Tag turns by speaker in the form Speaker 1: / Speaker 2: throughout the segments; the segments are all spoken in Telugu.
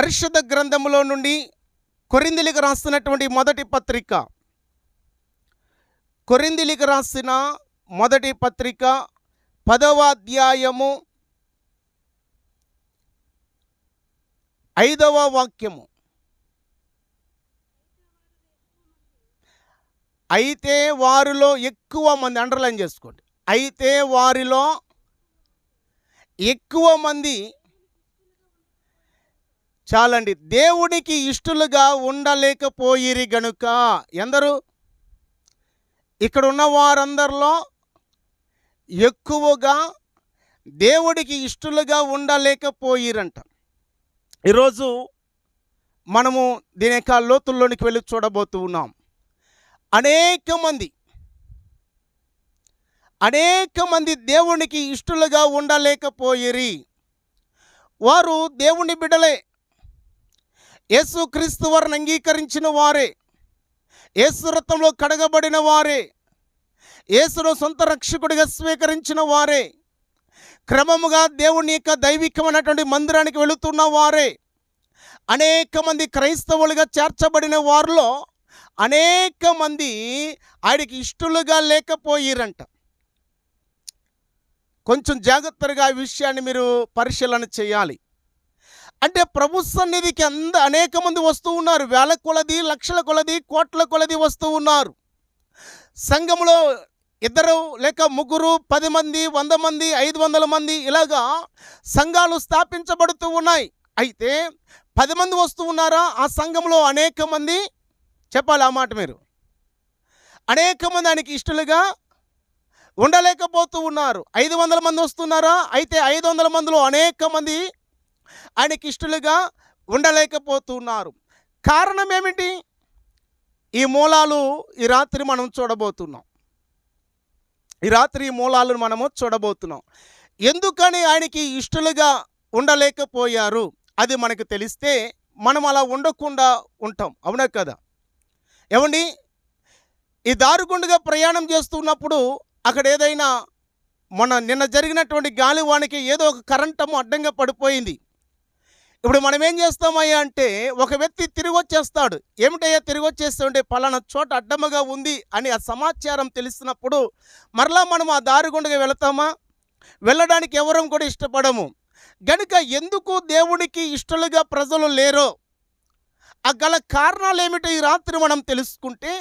Speaker 1: పరిశుద్ధ గ్రంథములో నుండి కొరిందిలికి రాస్తున్నటువంటి మొదటి పత్రిక. కొరిందిలికి రాసిన మొదటి పత్రిక పదవ అధ్యాయము ఐదవ వాక్యము. అయితే వారిలో ఎక్కువ మంది అండర్లైన్ చేసుకోండి. అయితే వారిలో ఎక్కువ మంది చాలండి. దేవుడికి ఇష్టలుగా ఉండలేకపోయిరి గనుక ఎందరు? ఇక్కడ ఉన్న వారందరిలో ఎక్కువగా దేవుడికి ఇష్టలుగా ఉండలేకపోయిరంట. ఈరోజు మనము దీని యొక్క లోతుల్లోనికి వెళ్ళి చూడబోతూ ఉన్నాం. అనేక మంది అనేక మంది దేవునికి ఇష్టలుగా ఉండలేకపోయిరి. వారు దేవుని బిడలే యేసు క్రీస్తు వారిని అంగీకరించిన వారే. యేసు రత్నంలో కడగబడిన వారే. యేసును సొంత రక్షకుడిగా స్వీకరించిన వారే. క్రమముగా దేవుని యొక్క దైవికమైనటువంటి మందిరానికి వెళుతున్న వారే. అనేక మంది క్రైస్తవులుగా చేర్చబడిన వారిలో అనేక మంది ఆయనకి ఇష్టలుగా లేకపోయిరంట. కొంచెం జాగ్రత్తగా ఆ విషయాన్ని మీరు పరిశీలన చేయాలి. అంటే ప్రభు సన్నిధికి అంద అనేక మంది వస్తూ ఉన్నారు. వేల కొలది లక్షల కొలది కోట్ల కొలది వస్తూ ఉన్నారు. సంఘంలో ఇద్దరు లేక ముగ్గురు పది మంది వంద మంది ఐదు వందల మంది ఇలాగా సంఘాలు స్థాపించబడుతూ ఉన్నాయి. అయితే పది మంది వస్తూ ఉన్నారా? ఆ సంఘంలో అనేక మంది చెప్పాలి ఆ మాట మీరు. అనేక మంది ఆయనకి ఇష్టలుగా ఉండలేకపోతూ ఉన్నారు. ఐదు వందల మంది వస్తున్నారా? అయితే ఐదు వందల మందిలో అనేక మంది ఆయనకి ఇష్టలుగా ఉండలేకపోతున్నారు. కారణం ఏమిటి ఈ మూలాలు ఈ రాత్రి మనం చూడబోతున్నాం. ఈ రాత్రి ఈ మూలాలను మనము చూడబోతున్నాం. ఎందుకని ఆయనకి ఇష్టలుగా ఉండలేకపోయారు? అది మనకు తెలిస్తే మనం అలా ఉండకుండా ఉంటాం. అవునా కదా? ఏమండి? ఈ దారుగుండుగా ప్రయాణం చేస్తున్నప్పుడు అక్కడ ఏదైనా మొన్న నిన్న జరిగినటువంటి గాలివానికి ఏదో ఒక కరెంటము అడ్డంగా పడిపోయింది. ఇప్పుడు మనం ఏం చేస్తామయ్యా అంటే ఒక వ్యక్తి తిరిగి వచ్చేస్తాడు ఏమిటయ్యా తిరిగి వచ్చేస్తుంటే పలానా చోట అడ్డముగా ఉంది అని ఆ సమాచారం తెలిసినప్పుడు మరలా మనం ఆ దారి గుండగా వెళతామా? వెళ్ళడానికి ఎవరం కూడా ఇష్టపడము. గనుక ఎందుకు దేవుడికి ఇష్టలుగా ప్రజలు లేరో ఆ గల కారణాలు ఏమిటో ఈ రాత్రి మనం తెలుసుకుంటే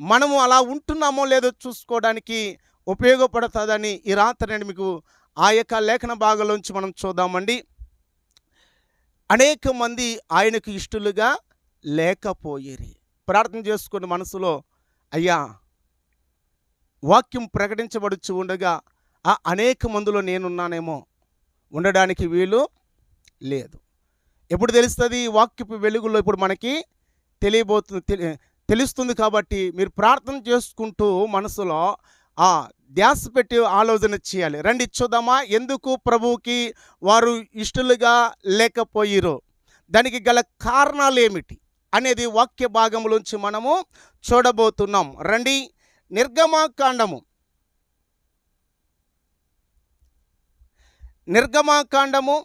Speaker 1: మనము అలా ఉంటున్నామో లేదో చూసుకోవడానికి ఉపయోగపడుతుందని ఈ రాత్రి నేను మీకు ఆ యొక్క లేఖన భాగంలోంచి మనం చూద్దామండి. అనేక మంది ఆయనకు ఇష్టలుగా లేకపోయేరి. ప్రార్థన చేసుకుని మనసులో అయ్యా వాక్యం ప్రకటించబడుచు ఉండగా ఆ అనేక మందిలో నేనున్నానేమో ఉండడానికి వీలు లేదు. ఎప్పుడు తెలుస్తుంది? వాక్యపు వెలుగులో ఇప్పుడు మనకి తెలియబోతుంది తెలి- తెలుస్తుంది కాబట్టి మీరు ప్రార్థన చేసుకుంటూ మనసులో ధ్యాస పెట్టి ఆలోచన చేయాలి. రండి చూద్దామా ఎందుకు ప్రభువుకి వారు ఇష్టలుగా లేకపోయిరో? దానికి గల కారణాలు ఏమిటి? అనేది వాక్య భాగంలోంచి మనము చూడబోతున్నాం. రండి నిర్గమాకాండము నిర్గమాకాండము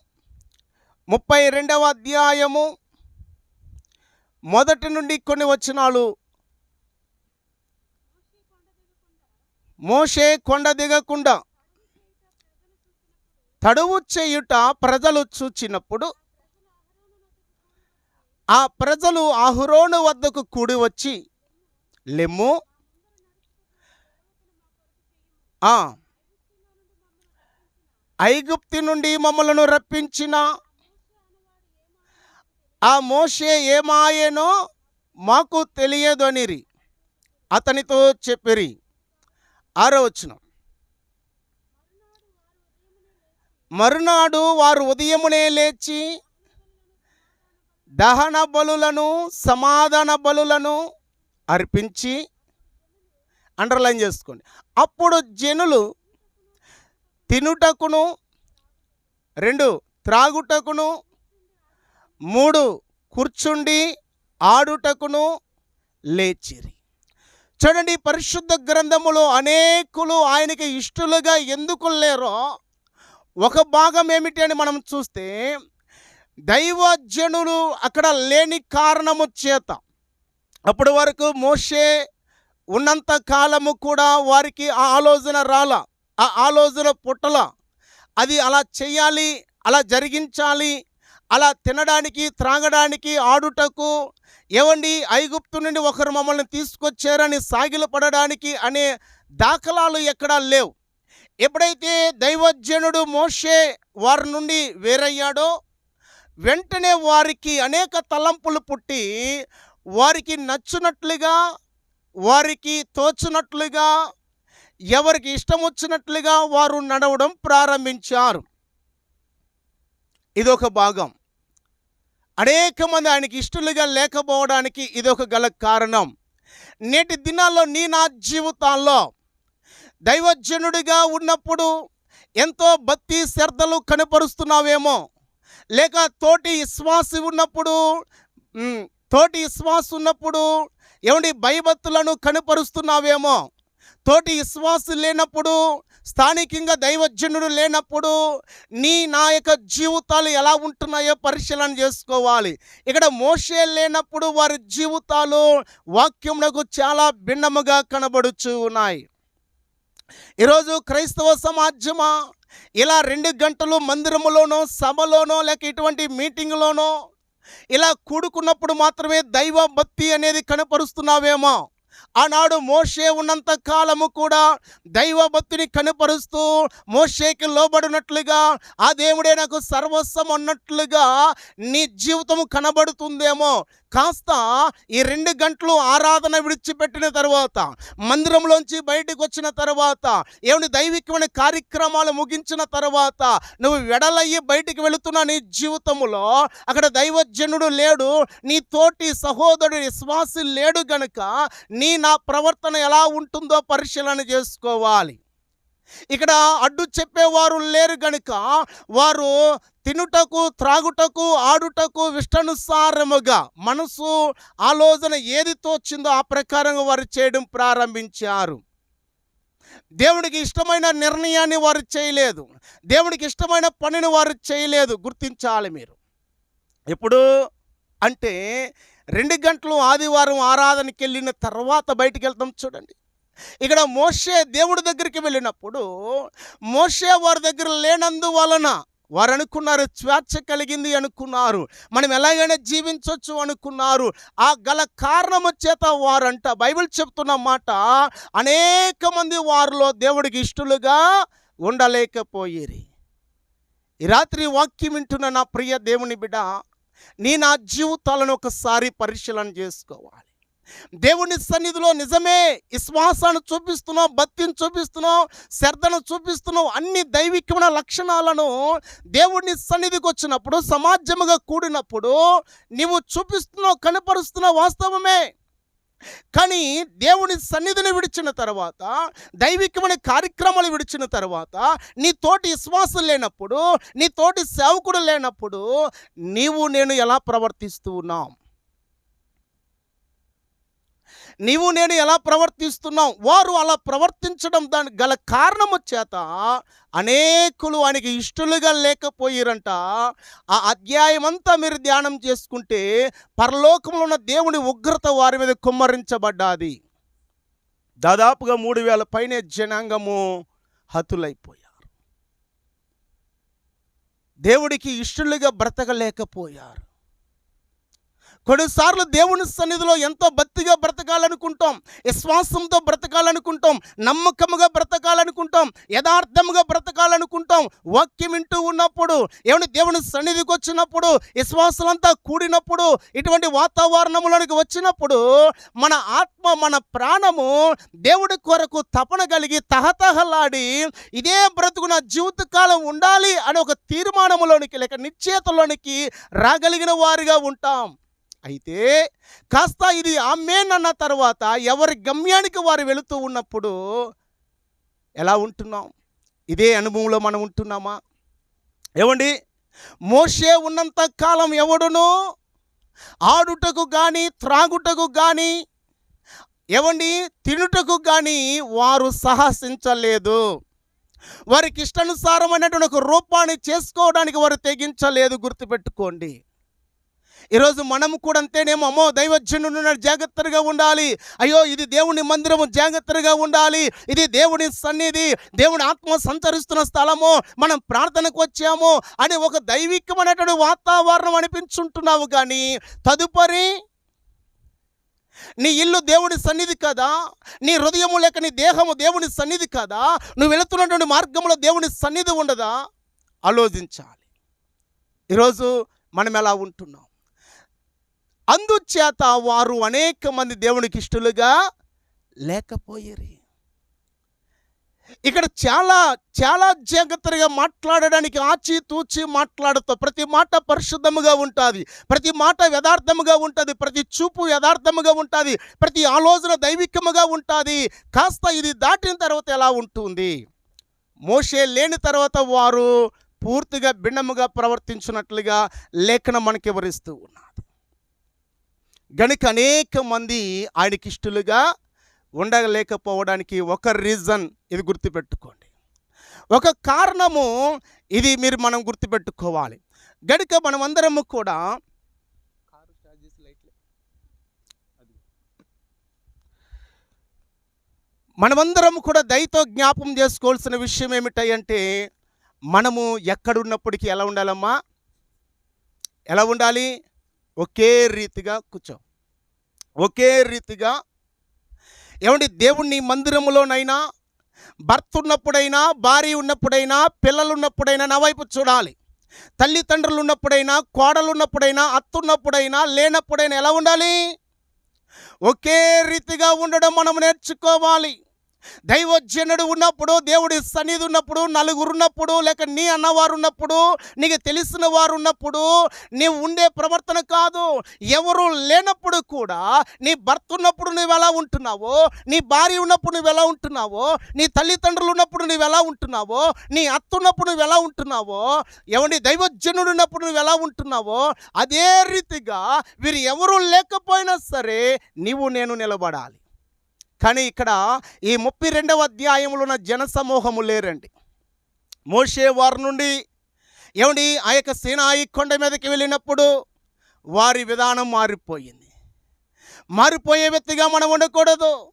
Speaker 1: ముప్పై రెండవ అధ్యాయము మొదటి నుండి కొన్ని వచనాలు మోషే కొండ దిగకుండా తడువు చేయుట ప్రజలు చూచినప్పుడు ఆ ప్రజలు అహురోను వద్దకు కూడి వచ్చి లెమ్ము ఆ ఐగుప్తి నుండి మమ్మలను రప్పించిన ఆ మోషే ఏమాయేనో మాకు తెలియదనిరి. అతనితో చెప్పిరి. ఆరో వచనం. మరునాడు వారు ఉదయమునే లేచి దహన బలులను సమాధాన బలులను అర్పించి అండర్లైన్ చేసుకోండి. అప్పుడు జనులు తినుటకును రెండు త్రాగుటకును మూడు కూర్చుండి ఆడుటకును లేచిరి. చూడండి పరిశుద్ధ గ్రంథములో అనేకులు ఆయనకి ఇష్టలుగా ఎందుకు లేరో ఒక భాగం ఏమిటి అని మనం చూస్తే దైవజనులు అక్కడ లేని కారణము చేత. అప్పటి వరకు మోషే ఉన్నంత కాలము కూడా వారికి ఆ ఆలోచన రాల ఆ ఆలోచన పుట్టల. అది అలా చేయాలి అలా జరిగించాలి అలా తినడానికి త్రాగడానికి ఆడుటకు ఏవండి? ఐగుప్తు నుండి ఒకరు మమ్మల్ని తీసుకొచ్చారని సాగిలు పడడానికి అనే దాఖలాలు ఎక్కడా లేవు. ఎప్పుడైతే దైవజనుడు మోషే వారి నుండి వేరయ్యాడో వెంటనే వారికి అనేక తలంపులు పుట్టి వారికి నచ్చినట్లుగా వారికి తోచినట్లుగా ఎవరికి ఇష్టం వచ్చినట్లుగా వారు నడవడం ప్రారంభించారు. ఇదొక భాగం. అనేక మంది ఆయనకి ఇష్టలుగా లేకపోవడానికి ఇదొక గల కారణం. నేటి దినాల్లో నీ నా జీవితాల్లో దైవజనుడిగా ఉన్నప్పుడు ఎంతో భక్తి శ్రద్ధలు కనపరుస్తున్నావేమో. లేక తోటి విశ్వాసి ఉన్నప్పుడు తోటి విశ్వాసం ఉన్నప్పుడు ఏమండి భయభత్తులను కనపరుస్తున్నావేమో. తోటి విశ్వాసం లేనప్పుడు స్థానికంగా దైవజనుడు లేనప్పుడు నీ నా యొక్క జీవితాలు ఎలా ఉంటున్నాయో పరిశీలన చేసుకోవాలి. ఇక్కడ మోసే లేనప్పుడు వారి జీవితాలు వాక్యమునకు చాలా భిన్నముగా కనబడుచు ఉన్నాయి. ఈరోజు క్రైస్తవ సమాజమా ఇలా రెండు గంటలు మందిరములోనో సభలోనో లేక ఇటువంటి మీటింగ్లోనో ఇలా కూడుకున్నప్పుడు మాత్రమే దైవ భక్తి అనేది కనపరుస్తున్నావేమో. ఆనాడు మోషే ఉన్నంత కాలము కూడా దైవ భక్తిని కనపరుస్తూ మోషేకి లోబడినట్లుగా ఆ దేవుడే నాకు సర్వస్వం అన్నట్లుగా నీ జీవితం కనబడుతుందేమో కాస్త ఈ రెండు గంటలు ఆరాధన విడిచిపెట్టిన తర్వాత మందిరంలోంచి బయటకు వచ్చిన తర్వాత ఏమిటి దైవికమైన కార్యక్రమాలు ముగించిన తర్వాత నువ్వు వెడలయ్యి బయటికి వెళుతున్న నీ జీవితంలో అక్కడ దైవజనుడు లేడు నీ తోటి సహోదరుడు విశ్వాసి లేడు గనుక నీ నా ప్రవర్తన ఎలా ఉంటుందో పరిశీలన చేసుకోవాలి. ఇక్కడ అడ్డు చెప్పేవారు లేరు గనుక వారు తినుటకు త్రాగుటకు ఆడుటకు ఇష్టానుసారముగా మనసు ఆలోచన ఏది తోచిందో ఆ ప్రకారంగా వారు చేయడం ప్రారంభించారు. దేవుడికి ఇష్టమైన నిర్ణయాన్ని వారు చేయలేదు. దేవుడికి ఇష్టమైన పనిని వారు చేయలేదు. గుర్తించాలి మీరు. ఎప్పుడు అంటే రెండు గంటలు ఆదివారం ఆరాధనకి వెళ్ళిన తర్వాత బయటికి వెళ్తాం చూడండి. ఇక్కడ మోషే దేవుడి దగ్గరికి వెళ్ళినప్పుడు మోషే వారి దగ్గర లేనందువలన వారు అనుకున్నారు స్వేచ్ఛ కలిగింది అనుకున్నారు. మనం ఎలాగైనా జీవించవచ్చు అనుకున్నారు. ఆ గల కారణము చేత వారంట బైబిల్ చెప్తున్న మాట అనేక మంది వారిలో దేవుడికి ఇష్టలుగా ఉండలేకపోయేరి. ఈ రాత్రి వాక్యం వింటున్న నా ప్రియ దేవుని బిడ నీ నా జీవితాలను ఒకసారి పరిశీలన చేసుకోవాలి. దేవుని సన్నిధిలో నిజమే విశ్వాసాన్ని చూపిస్తున్నావు భక్తిని చూపిస్తున్నావు శ్రద్ధను చూపిస్తున్నావు అన్ని దైవికమైన లక్షణాలను దేవుని సన్నిధికి వచ్చినప్పుడు సమాజముగా కూడినప్పుడు నీవు చూపిస్తున్నావు కనపరుస్తున్నావు వాస్తవమే. కానీ దేవుని సన్నిధిని విడిచిన తర్వాత దైవికమైన కార్యక్రమాలు విడిచిన తర్వాత నీ తోటి విశ్వాసం లేనప్పుడు నీ తోటి సేవకుడు లేనప్పుడు నీవు నేను ఎలా ప్రవర్తిస్తూ ఉన్నాం? నీవు నేను ఎలా ప్రవర్తిస్తున్నాం? వారు అలా ప్రవర్తించడం దాని గల కారణము చేత అనేకులు ఆయనకి ఇష్టలుగా లేకపోయారంట. ఆ అధ్యాయం అంతా మీరు ధ్యానం చేసుకుంటే పరలోకంలో ఉన్న దేవుని ఉగ్రత వారి మీద కుమ్మరించబడ్డాది. దాదాపుగా మూడు వేల పైనే జనాంగము హతులైపోయారు. దేవుడికి ఇష్టలుగా బ్రతకలేకపోయారు. కొన్నిసార్లు దేవుని సన్నిధిలో ఎంతో భక్తిగా బ్రతకాలనుకుంటాం విశ్వాసంతో బ్రతకాలనుకుంటాం నమ్మకముగా బ్రతకాలనుకుంటాం యథార్థముగా బ్రతకాలనుకుంటాం వాక్యం వింటూ ఉన్నప్పుడు ఏమైనా దేవుని సన్నిధికి వచ్చినప్పుడు విశ్వాసులంతా కూడినప్పుడు ఇటువంటి వాతావరణంలోనికి వచ్చినప్పుడు మన ఆత్మ మన ప్రాణము దేవుడి కొరకు తపన కలిగి తహతహలాడి ఇదే బ్రతుకు నా జీవితకాలం ఉండాలి అనే ఒక తీర్మానంలోనికి లేక నిశ్చేతలోనికి రాగలిగిన వారిగా ఉంటాం. అయితే కాస్త ఇది ఆమెన్ అన్న తర్వాత ఎవరి గమ్యానికి వారు వెళుతూ ఉన్నప్పుడు ఎలా ఉంటున్నాం? ఇదే అనుభవంలో మనం ఉంటున్నామా? ఏమండి? మోషే ఉన్నంత కాలం ఎవడును? ఆడుటకు కానీ త్రాగుటకు కానీ ఏమండి? తినుటకు కానీ వారు సాహసించలేదు. వారికి ఇష్టానుసారమైనటువంటి ఒక రూపాన్ని చేసుకోవడానికి వారు తెగించలేదు గుర్తుపెట్టుకోండి. ఈరోజు మనం కూడా అంతేనేమో అమ్మో దైవజనుడు ఉన్నాడు జాగ్రత్తగా ఉండాలి. అయ్యో ఇది దేవుని మందిరము జాగ్రత్తగా ఉండాలి. ఇది దేవుని సన్నిధి దేవుని ఆత్మ సంచరిస్తున్న స్థలము. మనం ప్రార్థనకు వచ్చాము అని ఒక దైవికమైనటువంటి వాతావరణం అనిపించుంటున్నావు కానీ తదుపరి నీ ఇల్లు దేవుని సన్నిధి కదా? నీ హృదయము లేక నీ దేహము దేవుని సన్నిధి కదా? నువ్వు వెళుతున్నటువంటి మార్గంలో దేవుని సన్నిధి ఉండదా? ఆలోచించాలి. ఈరోజు మనం ఎలా ఉంటున్నాం? అందుచేత వారు అనేక మంది దేవునికి ఇష్టలుగా లేకపోయేరి. ఇక్కడ చాలా చాలా జాగ్రత్తగా మాట్లాడడానికి ఆచితూచి మాట్లాడుతూ ప్రతి మాట పరిశుద్ధముగా ఉంటుంది. ప్రతి మాట యథార్థముగా ఉంటుంది. ప్రతి చూపు యథార్థముగా ఉంటుంది. ప్రతి ఆలోచన దైవికముగా ఉంటుంది. కాస్త ఇది దాటిన తర్వాత ఎలా ఉంటుంది? మోసే లేని తర్వాత వారు పూర్తిగా భిన్నముగా ప్రవర్తించినట్లుగా లేఖనం మనకి వివరిస్తూ ఉన్నారు. గనుక అనేక మంది ఆయనకి ఇష్టలుగా ఉండలేకపోవడానికి ఒక రీజన్ ఇది గుర్తుపెట్టుకోండి. ఒక కారణము ఇది మీరు మనం గుర్తుపెట్టుకోవాలి. గనుక మనమందరము కూడా మనమందరం కూడా దయతో జ్ఞాపం చేసుకోవాల్సిన విషయం ఏమిటంటే మనము ఎక్కడున్నప్పటికీ ఎలా ఉండాలమ్మా? ఎలా ఉండాలి? ఒకే రీతిగా కూర్చో. ఒకే రీతిగా ఏమండి దేవుణ్ణి మందిరములోనైనా భర్త ఉన్నప్పుడైనా భార్య ఉన్నప్పుడైనా పిల్లలు ఉన్నప్పుడైనా నా వైపు చూడాలి. తల్లిదండ్రులు ఉన్నప్పుడైనా కోడలు ఉన్నప్పుడైనా అత్తున్నప్పుడైనా లేనప్పుడైనా ఎలా ఉండాలి? ఒకే రీతిగా ఉండడం మనం నేర్చుకోవాలి. దైవజనుడు ఉన్నప్పుడు దేవుడి సన్నిధి ఉన్నప్పుడు నలుగురు ఉన్నప్పుడు లేక నీ అన్నవారు ఉన్నప్పుడు నీకు తెలిసిన వారు ఉన్నప్పుడు నీవు ఉండే ప్రవర్తన కాదు. ఎవరు లేనప్పుడు కూడా నీ భర్త ఉన్నప్పుడు నువ్వు ఎలా ఉంటున్నావో నీ భార్య ఉన్నప్పుడు నువ్వు ఎలా ఉంటున్నావో నీ తల్లిదండ్రులు ఉన్నప్పుడు నువ్వు ఎలా ఉంటున్నావో నీ అత్త ఉన్నప్పుడు నువ్వు ఎలా ఉంటున్నావో ఎవరి దైవజనుడు ఉన్నప్పుడు నువ్వు ఎలా ఉంటున్నావో అదే రీతిగా వీరు ఎవరు లేకపోయినా సరే నీవు నేను నిలబడాలి. కానీ ఇక్కడ ఈ ముప్పై రెండవ అధ్యాయంలో ఉన్న జనసమూహము లేరండి. మోషే వారి నుండి ఏమండి? ఆ యొక్క సీనాయి కొండ మీదకి వెళ్ళినప్పుడు వారి విధానం మారిపోయింది. మారిపోయే వ్యక్తిగా మనం ఉండకూడదు.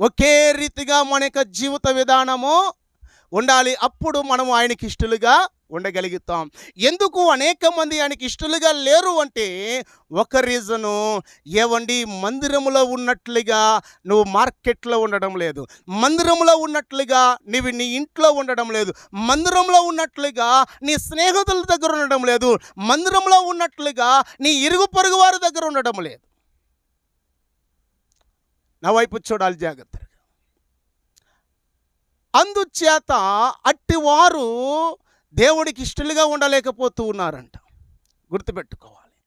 Speaker 1: ఒకే రీతిగా మన యొక్క జీవిత విధానము ఉండాలి. అప్పుడు మనం ఆయనకి ఇష్టలుగా ఉండగలుగుతాం. ఎందుకు అనేక మంది ఆయనకి ఇష్టలుగా లేరు అంటే ఒక రీజను ఏవండి మందిరంలో ఉన్నట్లుగా నువ్వు మార్కెట్లో ఉండడం లేదు. మందిరంలో ఉన్నట్లుగా నువ్వు నీ ఇంట్లో ఉండడం లేదు. మందిరంలో ఉన్నట్లుగా నీ స్నేహితుల దగ్గర ఉండడం లేదు. మందిరంలో ఉన్నట్లుగా నీ ఇరుగు పొరుగు వారి దగ్గర ఉండడం లేదు. నా వైపు చూడాలి జాగ్రత్తగా. అందుచేత అట్టివారు దేవుడికి ఇష్టలుగా ఉండలేకపోతూ ఉన్నారంట. గుర్తుపెట్టుకోవాలి.